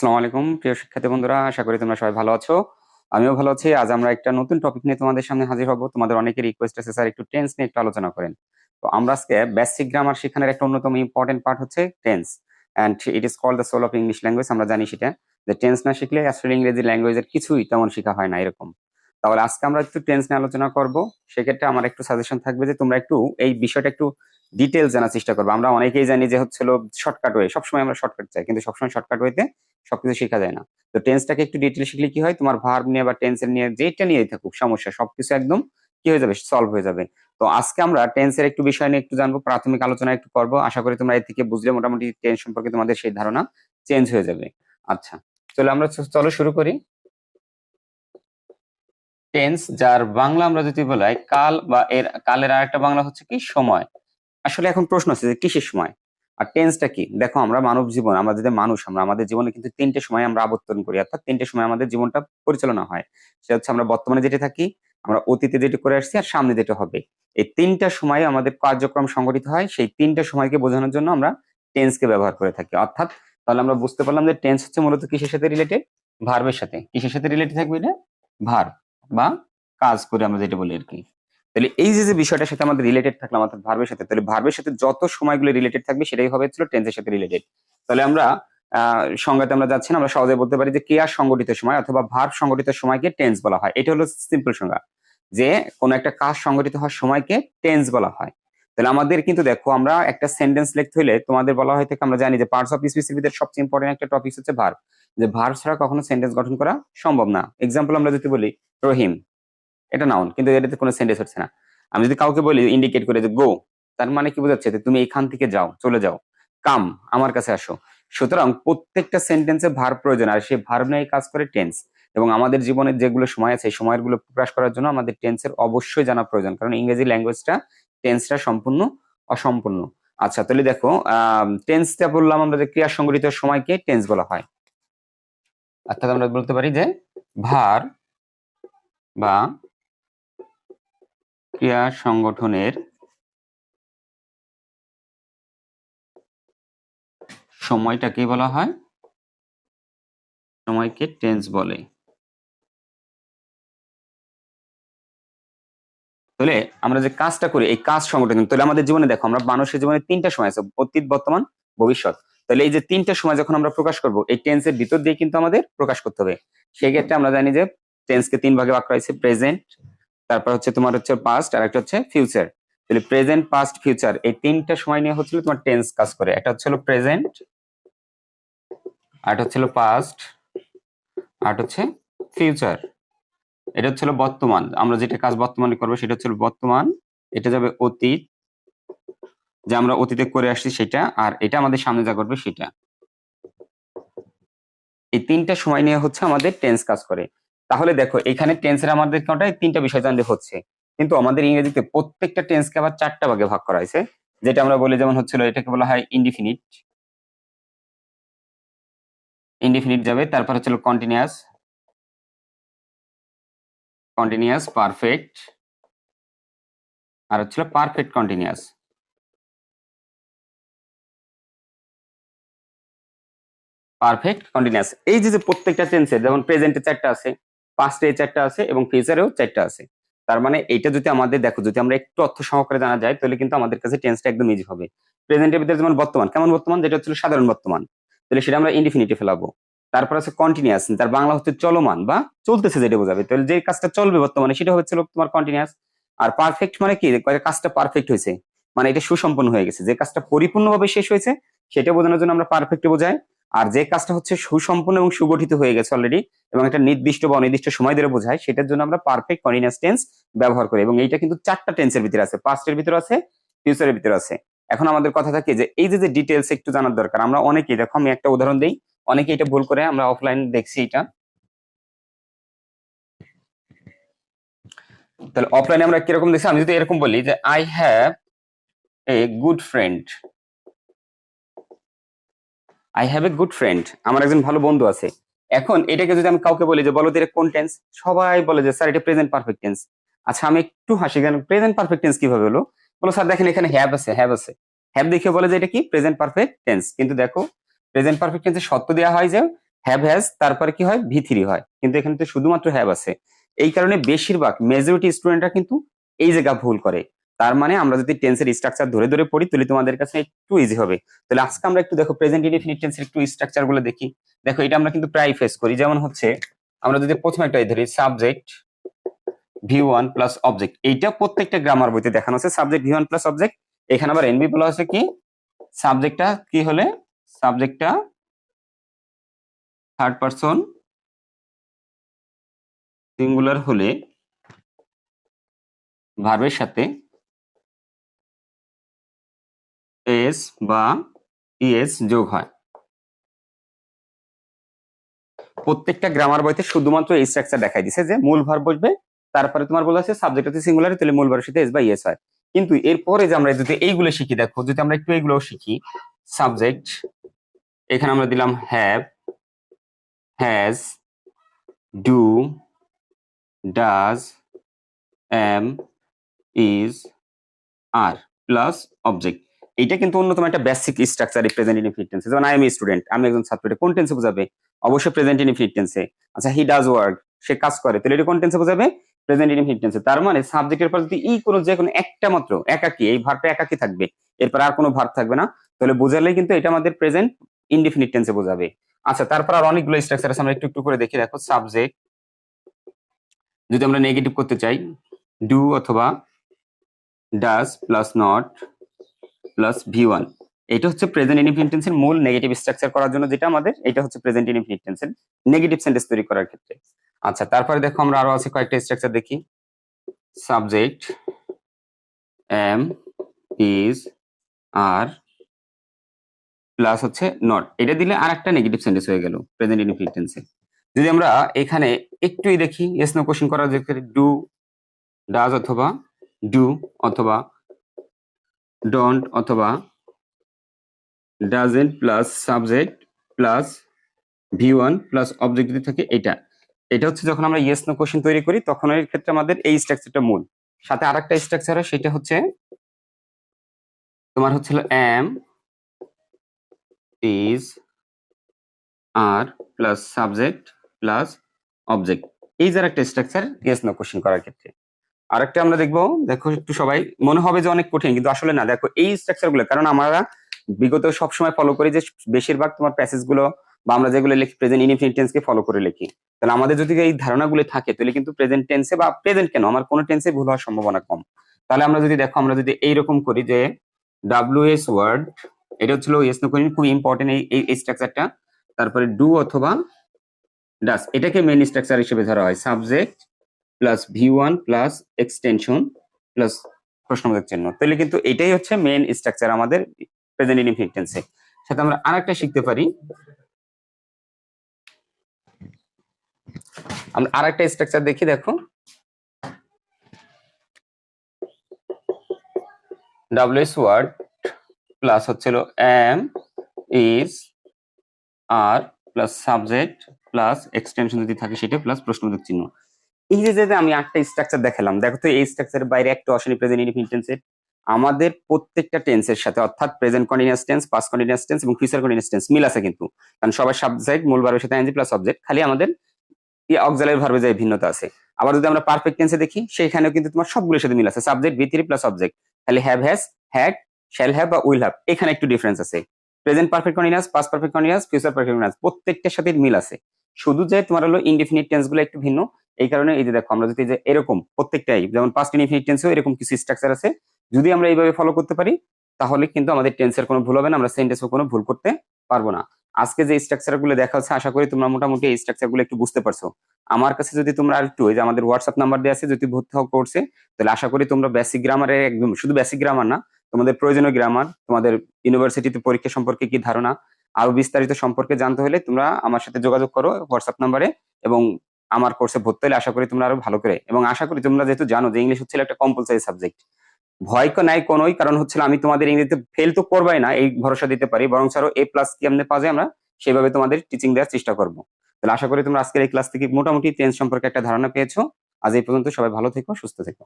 আসসালামু আলাইকুম, প্রিয় শিক্ষার্থী বন্ধুরা, আশা করি তোমরা সবাই ভালো আছো। আমিও ভালো আছি। আজ আমরা একটা নতুন টপিক নিয়ে তোমাদের সামনে হাজির হব। তোমাদের অনেকের রিকোয়েস্ট আছে স্যার, একটু টেন্স নিয়ে একটু আলোচনা করেন। তো আমরা আজকে বেসিক গ্রামার শেখানোর একটা অন্যতম ইম্পর্টেন্ট পার্ট হচ্ছে tense and it is call the soul of English language আমরা জানি সেটা। যে টেন্স না শিখলে আসলে ইংরেজি ল্যাঙ্গুয়েজের কিছুই তেমন শেখা হয় না এরকম। তাহলে আজকে আমরা একটু টেন্স নিয়ে আলোচনা করব। সেক্ষেত্রে আমার একটু সাজেশন থাকবে যে তোমরা একটু এই বিষয়টা একটু ডিটেলস জানার চেষ্টা করব। আমরা অনেকেই জানি যে হচ্ছিল শর্টকাট ওয়ে সবসময় আমরা শর্টকাট চাই, কিন্তু সবসময় শর্টকাট ওয়েতে সবকিছু শেখা যায় না। তো টেন্সটাকে একটু ডিটেল শিখলে কি হয়? তোমার ভার্ব নিয়ে বা টেন্সের নিয়ে যেটা নিয়ে থাকুক, সমস্যা, সবকিছু একদম কি হয়ে যাবে? সলভ হয়ে যাবে। তো আজকে আমরা টেন্সের একটু বিষয় নিয়ে একটু জানব, প্রাথমিক আলোচনা একটু করব। আশা করি তোমরা এর থেকে বুঝলে, মোটামুটি টেন্স সম্পর্কে তোমাদের সেই ধারণা চেঞ্জ হয়ে যাবে। আচ্ছা চলো আমরা চলো শুরু করি। টেন্স যার বাংলা আমরা যদি বলাই কাল বা এর, কালের আরেকটা বাংলা হচ্ছে কি? সময়। আসলে এখন প্রশ্ন আছে যে কিসের সময়? আর টেন্সটা কি? দেখো আমরা মানব জীবন, আমরা যদি মানুষ, আমরা আমাদের জীবনে কিন্তু তিনটে সময় আমরা আবর্তন করি। অর্থাৎ তিনটে সময় আমাদের জীবনটা পরিচালনা হয়। সেটা হচ্ছে আমরা বর্তমানে যেটা থাকি, আমরা অতীতে যেটা করে আসছি আর সামনে যেটা হবে। এই তিনটা সময় আমাদের কার্যক্রম সংগঠিত হয়। সেই তিনটা সময়কে বোঝানোর জন্য আমরা টেন্সকে ব্যবহার করে থাকি। অর্থাৎ তাহলে আমরা বুঝতে পারলাম যে টেন্স হচ্ছে মূলত কিসের সাথে রিলেটেড ভার্বের সাথে। কিসের সাথে রিলেটেড থাকবে এটা? ভার্ব বা কাজ করে আমরা যেটা বলি আর কি। তাহলে এই যে যে বিষয়টার সাথে আমাদের রিলেটেড থাকলাম অর্থাৎ ভার্বের সাথে, তাহলে ভার্বের সাথে যত সময়গুলো রিলেটেড থাকবে সেটাই হবে ছিল টেন্সের সাথে রিলেটেড তাহলে আমরা সংজ্ঞাতে আমরা যাচ্ছি না, আমরা সহজে বলতে পারি যে ক্রিয়া সংগঠিত সময় অথবা ভার্ব সংগঠিত সময়কে টেন্স বলা হয়। এটা হলো সিম্পল সংজ্ঞা। যে কোনো একটা কাজ সংগঠিত হওয়ার সময়কে টেন্স বলা হয়। তাহলে আমাদের কিন্তু দেখো, আমরা একটা সেন্টেন্স লিখতে হলে তোমাদের বলা হয় থেকে, আমরা জানি যে পার্টস অফ স্পেসিফিকের সবচেয়ে ইম্পর্টেন্ট একটা টপিক হচ্ছে ভার্ব যে ভার্ব ছাড়া কখনো সেন্টেন্স গঠন করা সম্ভব না। এক্সাম্পল আমরা যদি বলি, রহিম, এটা নাউন কিন্তু এটাতে কোনো সেন্টেন্স হচ্ছে না। আমি যদি কাউকে বলি ইন্ডিকেট করে যে গো তার মানে কি বোঝাচ্ছে তুমি এখান থেকে যাও, চলে যাও। কাম আমার কাছে আসো। সুতরাং প্রত্যেকটা সেন্টেন্সে ভার প্রয়োজন, আর সেই ভার নিয়ে কাজ করে টেন্স এবং আমাদের জীবনের যেগুলো সময় আছে সেই সময়গুলো প্রকাশ করার জন্য আমাদের টেন্সের অবশ্যই জানা প্রয়োজন, কারণ ইংরেজি ল্যাঙ্গুয়েজটা টেন্সটা সম্পূর্ণ অসম্পূর্ণ। আচ্ছা তাহলে দেখো, আহ টেন্সটা বললাম আমরা যে ক্রিয়া সংগঠিত সময়কে টেন্স বলা হয়। অর্থাৎ আমরা বলতে পারি যে ভার বা ক্রিয়া সংগঠনের সময়টাকে বলা হয়, সময়কে টেন্স বলে। তাহলে আমরা যে কাজটা করি, এই কাজ সংগঠন তাহলে আমাদের জীবনে দেখো, আমরা মানুষের জীবনে তিনটা সময় আছে, অতীত, বর্তমান, ভবিষ্যৎ। তাহলে এই যে তিনটা সময় যখন আমরা প্রকাশ করব, এই টেন্সের ভিতর দিয়ে কিন্তু আমাদের প্রকাশ করতে হবে। সেই ক্ষেত্রে আমরা জানি যে টেন্সকে তিন ভাগে ভাগ করা হয়েছে প্রেজেন্ট তারপর হচ্ছে তোমার হচ্ছে পাস্ট আর একটা হচ্ছে ফিউচার তাহলে প্রেজেন্ট পাস্ট ফিউচার এই তিনটা সময় নিয়ে হচ্ছিল তোমার টেন্স কাজ করে। একটা হচ্ছিল প্রেজেন্ট একটা হচ্ছিল পাস্ট আর হচ্ছে ফিউচার এটা হচ্ছিল বর্তমান। আমরা যেটা কাজ বর্তমানে করব, সেটা হচ্ছিল বর্তমান। এটা যাবে অতীত যে আমরা অতীতে করে আসছি সেটা, আর এটা আমাদের সামনে যা করবে সেটা। এই তিনটা সময় নিয়ে হচ্ছে আমাদের টেন্স কাজ করে। তাহলে দেখো, এখানে টেন্সের আমাদের কোনটাই তিনটা বিষয় জানলে হচ্ছে। কিন্তু আমাদের ইংরেজিতে প্রত্যেকটা টেন্সকে আবার চারটা ভাগে ভাগ করা হয়েছে। যেটা আমরা বলি যেমন হচ্ছিল, এটাকে বলা হয় ইনডিফিনিট ইনডিফিনিট যাবে, তারপর হচ্ছিল কন্টিনিউয়াস কন্টিনিউয়াস পারফেক্ট আর হচ্ছিল পারফেক্ট কন্টিনিউয়াস পারফেক্ট কন্টিনিউয়াস এই যে যে প্রত্যেকটা টেন্সে যেমন প্রেজেন্টে চারটা আছে পাস্টে চারটা আছে এবং ফিউচারেও চারটা আছে, তার মানে এইটা যদি আমাদের দেখো, যদি আমরা একটু অর্থ সহকারে জানা যায়, তাহলে কিন্তু আমাদের কাছে টেন্সটা একদম ইজি হবে। প্রেজেন্টের ভিতরে যেমন বর্তমান, কেমন বর্তমান? যেটা হচ্ছিল সাধারণ বর্তমান। তাহলে সেটা আমরা ইনডিফিনিটে ফেলাবো। তারপর আছে কন্টিনিউয়াস তার বাংলা হচ্ছে চলমান বা চলতেছে যেটা বোঝাবে। তাহলে যে কাজটা চলবে বর্তমানে, সেটা হচ্ছে তোমার কন্টিনিউয়াস আর পারফেক্ট মানে কি? কাজটা পারফেক্ট হয়েছে। মানে এটা সুসম্পন্ন হয়ে গেছে। যে কাজটা পরিপূর্ণভাবে শেষ হয়েছে, সেটা বোঝানোর জন্য আমরা পারফেক্ট বোঝাই। আর যে কাজটা হচ্ছে সুসম্পন্ন এবং সুগঠিত হয়ে গেছে অলরেডি এবং একটা নির্দিষ্ট বা অনির্দিষ্ট সময় ধরে বোঝায়, সেটার জন্য আমরা পারফেক্ট কন্টিনিউয়াস টেন্স ব্যবহার করি। এবং এইটা কিন্তু চারটা টেন্সের ভিতরে আছে। পাস্টের ভিতরে আছে ফিউচারের ভিতরে আছে। এখন আমাদের কথা থাকে যে, এই যে যে ডিটেলস একটু জানার দরকার, আমরা অনেকেই, দেখো আমি একটা উদাহরণ দিই অনেকে এটা ভুল করে, আমরা অফলাইন দেখছি এটা। তাহলে অফলাইনে আমরা কীরকম দেখছি? আমি যদি এরকম বলি যে I have a good friend I have a good friend আমার একজন ভালো বন্ধু আছে। এখন এটাকে যদি আমি কাউকে বলি যে, বলো এটা কোন টেন্স সবাই বলে যে, স্যার, এটা প্রেজেন্ট পারফেক্ট টেন্স আচ্ছা আমি একটু হাসি কেন প্রেজেন্ট পারফেক্ট টেন্স কীভাবে হলো? বলো, স্যার, দেখেন, এখানে হ্যাভ আছে হ্যাভ আছে। হ্যাভ দেখে বলে যে, এটা কি? প্রেজেন্ট পারফেক্ট টেন্স কিন্তু দেখো প্রেজেন্ট পারফেক্ট টেন্সে সত্য দেওয়া হয় যে হ্যাভ হ্যাজ তারপরে কি হয়? ভি থ্রি হয়। কিন্তু এখানে তো শুধুমাত্র হ্যাভ আছে। এই কারণে বেশিরভাগ মেজরিটি স্টুডেন্টরা কিন্তু এই জায়গা ভুল করে। তার মানে আমরা যদি টেন্সের স্ট্রাকচার ধরে ধরে পড়ি, তাহলে তোমাদের কাছে একটু ইজি হবে। তাহলে আজকে আমরা একটু দেখো প্রেজেন্ট ইনডিফিনিট টেন্সের একটু স্ট্রাকচারগুলো দেখি। দেখো, এটা আমরা কিন্তু প্রায় ফেস করি। যেমন হচ্ছে, আমরা যদি প্রথমে একটা ধরি subject V one plus object এইটা প্রত্যেকটা গ্রামার বইতে দেখানো আছে। Subject V one plus object এখানে আবার এনবি বলা আছে কি? সাবজেক্টটা কি হলে? সাবজেক্টটা থার্ড পারসন সিঙ্গুলার হলে ভার্বের সাথে এস বা ইএস যোগ হয়। প্রত্যেকটা গ্রামার বইতে শুধুমাত্র এই স্ট্রাকচার দেখাই দিছে যে মূল ভার্ব বসবে, তারপরে তোমার বলা আছে সাবজেক্ট হচ্ছে সিঙ্গুলার তাহলে মূল ভার্বের সাথে এস বা ইএস হয়। কিন্তু এরপরে যে আমরা যদি এইগুলো শিখি, দেখো, যদি আমরা একটু এইগুলো শিখি সাবজেক্ট এখানে আমরা দিলাম have has do does am is are plus object এইটা কিন্তু অন্যতম একটা বেসিক স্ট্রাকচার প্রেজেন্ট ইনফিনিট যেমন আই এম স্টুডেন্ট আমি একজন ছাত্র, এটা কোন টেন্সে বোঝাবে? অবশ্যই প্রেজেন্ট ইনফিনিট টেন্সে আচ্ছা হি ডাজ ওয়ার্ক সে কাজ করে, তাহলে এটা কোন টেন্সে বোঝাবে? প্রেজেন্ট ইনফিনিট টেন্সে তার মানে সাবজেক্টের পর যদি ই কোনো যে কোনো একটা মাত্র, একাকি, এই ভার্বটা একাকি থাকবে, এরপর আর কোনো ভার্ব থাকবে না, তাহলে বোঝালেই কিন্তু এটা আমাদের প্রেজেন্ট ইনডিফিনিট টেন্সে বোঝাবে। আচ্ছা তারপর আর অনেকগুলো স্ট্রাকচার আছে, আমরা একটু একটু করে দেখি দেখো সাবজেক্ট যদি আমরা নেগেটিভ করতে চাই ডু অথবা does plus not plus V one এটা হচ্ছে প্রেজেন্ট ইনফিনিট টেন্সের মূল নেগেটিভ স্ট্রাকচার করার জন্য যেটা আমাদের, এটা হচ্ছে প্রেজেন্ট ইনফিনিট টেন্সের নেগেটিভ সেন্টেন্স তৈরি করার ক্ষেত্রে। আচ্ছা তারপরে দেখো আমরা আরও আছে কয়েকটা স্ট্রাকচার দেখি। Subject am is are plus হচ্ছে নট এটা দিলে আর একটা নেগেটিভ সেন্টেন্স হয়ে গেল প্রেজেন্ট ইনফিনিট টেন্সে যদি আমরা এখানে একটুই দেখি ইয়েস নো কোশ্চেন করার যে ডু ডাজ অথবা ডু অথবা ডন্ট অথবা doesn't plus subject plus V one plus object যদি থাকে এটা এটা হচ্ছে যখন আমরা ইয়েস নো কোশ্চেন তৈরি করি, তখন এর ক্ষেত্রে আমাদের এই স্ট্রাকচারটা মূল। সাথে আরেকটা স্ট্রাকচার হয় সেটা হচ্ছে তোমার হচ্ছিল am is are plus subject plus object এই যার একটা স্ট্রাকচার ইয়েস নো কোশ্চেন করার ক্ষেত্রে। আরেকটা আমরা দেখব। দেখো একটু সবাই, মনে হবে যে অনেক কঠিন, কিন্তু আসলে না। দেখো এই স্ট্রাকচারগুলো, কারণ আমরা বিগত সবসময় ফলো করি যে বেশিরভাগ তোমার প্যাসেজগুলো বা আমরা যেগুলো লিখি প্রেজেন্ট ইনফিনিট টেন্স কে ফলো করে লিখি। তাহলে আমাদের যদি এই ধারণাগুলো থাকে, তাহলে কিন্তু প্রেজেন্ট টেন্সে বা প্রেজেন্ট কেন? আমার কোনো টেন্সে ভুল হওয়ার সম্ভাবনা কম। তাহলে আমরা যদি দেখো, আমরা যদি এইরকম করি যে ডাব্লিউ এস ওয়ার্ড এটা হচ্ছিল ইয়েস নো কোশ্চেন খুব ইম্পর্টেন্ট এই এই স্ট্রাকচারটা তারপরে ডু অথবা ডাস এটাকে মেন স্ট্রাকচার হিসেবে ধরা হয়। Subject plus V one plus extension plus প্রশ্নবোধক চিহ্ন। তাহলে কিন্তু এটাই হচ্ছে মেন স্ট্রাকচার আমাদের প্রেজেন্ট ইনফিনিট টেন্সে সাথে আমরা আরেকটা শিখতে পারি। আমরা আরেকটা স্ট্রাকচার দেখি, দেখো। ডাব্লিউএস ওয়ার্ড প্লাস হচ্ছিল am is are plus subject plus extension যদি থাকে সেটা প্লাস প্রশ্নবোধক চিহ্ন। এই যে আমি আটটা স্ট্রাকচার দেখালাম। দেখো তো এই স্ট্রাকচারের বাইরে একটা অশনি প্রেজেন্ট টেন্সের আমাদের প্রত্যেকটা টেন্সের সাথে অর্থাৎ present continuous tense past continuous tense এবং ফিউচার কন্টিনিউয়াস টেন্স মিল আছে কিন্তু। কারণ সবার সাবজেক্ট মূল ভার্বের সাথে এনজি প্লাস অবজেক্ট খালি আমাদের অক্সালের ভার্বে যে ভিন্নতা আছে। আবার যদি আমরা পারফেক্ট টেন্সে দেখি, সেখানেও কিন্তু তোমার সবগুলোর সাথে মিল আছে। সাবজেক্ট থ্রি প্লাস অবজেক্ট খালি have has had shall have বা উইল হ্যাভ এখানে একটু ডিফারেন্স আছে। Present perfect continuous past perfect continuous future perfect continuous প্রত্যেকটার সাথে মিল আছে। শুধু যে তোমার হলো ইনডিফিনিট টেন্সগুলো একটু ভিন্ন এই কারণে এই যে দেখো, আমরা যদি এরকম প্রত্যেকটাই যেমন পাস্ট ইনডিফিনিট টেন্সেও এরকম কিছু স্ট্রাকচার আছে, যদি আমরা এইভাবে ফলো করতে পারি, তাহলে কিন্তু আমাদের টেন্সের কোনো ভুল হবে না, আমরা সেন্টেন্সও কোনো ভুল করতে পারব না। আজকে যে স্ট্রাকচারগুলো দেখা হচ্ছে আশা করি তোমরা মোটামুটি এই স্ট্রাকচারগুলো একটু বুঝতে পারছ। আমার কাছে যদি তোমরা আর একটু যে আমাদের হোয়াটসঅ্যাপ নাম্বার দেওয়া আছে, যদি ভর্তি হওয়া করছে তাহলে আশা করি তোমরা বেসিক গ্রামারে একদম, শুধু বেসিক গ্রামার না, তোমাদের প্রয়োজনীয় গ্রামার তোমাদের ইউনিভার্সিটিতে পরীক্ষা সম্পর্কে কি ধারণা আরও বিস্তারিত সম্পর্কে জানতে হলে তোমরা আমার সাথে যোগাযোগ করো হোয়াটসঅ্যাপ নাম্বারে এবং আমার কোর্সে ভর্তি হলে আশা করি তোমরা আরও ভালো করে, এবং আশা করি তোমরা যেহেতু জানো যে ইংলিশ হচ্ছে একটা কম্পালসারি সাবজেক্ট ভয় নাই কোনোই, কারণ হচ্ছে আমি তোমাদের ইংরেজিতে ফেল তো করবাই না, এই ভরসা দিতে পারি বরং আরও এ প্লাস কি আমাদের পাওয়া যায় আমরা, সেভাবে তোমাদের টিচিং দেওয়ার চেষ্টা করব। তাহলে আশা করি তোমরা আজকের এই ক্লাস থেকে মোটামুটি টেন্স সম্পর্কে একটা ধারণা পেয়েছ। আজ এই পর্যন্ত সবাই ভালো থেকো, সুস্থ থেকো।